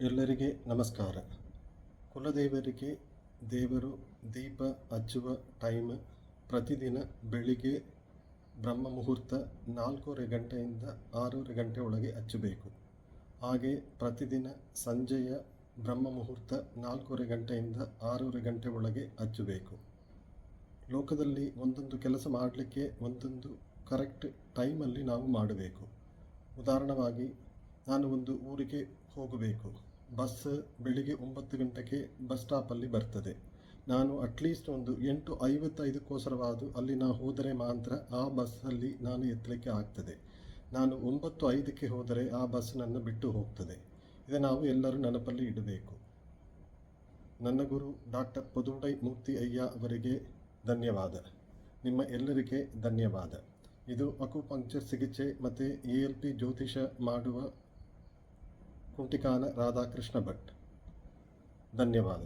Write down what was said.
ಎಲ್ಲರಿಗೆ ನಮಸ್ಕಾರ. ಕುಲದೇವರಿಗೆ ದೇವರು ದೀಪ ಹಚ್ಚುವ ಟೈಮ್ ಪ್ರತಿದಿನ ಬೆಳಿಗ್ಗೆ ಬ್ರಹ್ಮ ಮುಹೂರ್ತ ನಾಲ್ಕೂವರೆ ಗಂಟೆಯಿಂದ ಆರೂವರೆ ಗಂಟೆ ಒಳಗೆ ಹಚ್ಚಬೇಕು. ಹಾಗೆ ಪ್ರತಿದಿನ ಸಂಜೆಯ ಬ್ರಹ್ಮ ಮುಹೂರ್ತ ನಾಲ್ಕೂವರೆ ಗಂಟೆಯಿಂದ ಆರೂವರೆ ಗಂಟೆ ಒಳಗೆ ಹಚ್ಚಬೇಕು. ಲೋಕದಲ್ಲಿ ಒಂದೊಂದು ಕೆಲಸ ಮಾಡಲಿಕ್ಕೆ ಒಂದೊಂದು ಕರೆಕ್ಟ್ ಟೈಮಲ್ಲಿ ನಾವು ಮಾಡಬೇಕು. ಉದಾಹರಣವಾಗಿ ನಾನು ಒಂದು ಊರಿಗೆ ಹೋಗಬೇಕು. ಬಸ್ ಬೆಳಿಗ್ಗೆ ಒಂಬತ್ತು ಗಂಟೆಗೆ ಬಸ್ ಸ್ಟಾಪಲ್ಲಿ ಬರ್ತದೆ. ನಾನು ಅಟ್ಲೀಸ್ಟ್ ಒಂದು ಎಂಟು ಐವತ್ತೈದಕ್ಕೋಸ್ಕರವಾದ ಅಲ್ಲಿ ನಾನು ಹೋದರೆ ಮಾತ್ರ ಆ ಬಸ್ಸಲ್ಲಿ ನಾನು ಎತ್ತಲಿಕ್ಕೆ ಆಗ್ತದೆ. ನಾನು ಒಂಬತ್ತು ಐದಕ್ಕೆ ಹೋದರೆ ಆ ಬಸ್ ನನ್ನ ಬಿಟ್ಟು ಹೋಗ್ತದೆ. ಇದು ನಾವು ಎಲ್ಲರೂ ನೆನಪಲ್ಲಿ ಇಡಬೇಕು. ನನ್ನ ಗುರು ಡಾಕ್ಟರ್ ಪದುಂಡೈ ಮೂರ್ತಿ ಅಯ್ಯ ಅವರಿಗೆ ಧನ್ಯವಾದ. ನಿಮ್ಮ ಎಲ್ಲರಿಗೆ ಧನ್ಯವಾದ. ಇದು ಅಕುಪಂಕ್ಚರ್ ಚಿಕಿತ್ಸೆ ಮತ್ತು ಎ ಎಲ್ ಪಿ ಜ್ಯೋತಿಷ ಮಾಡುವ ಕುಂಟಿಕಾನ ರಾಧಾಕೃಷ್ಣ ಭಟ್ ಧನ್ಯವಾದ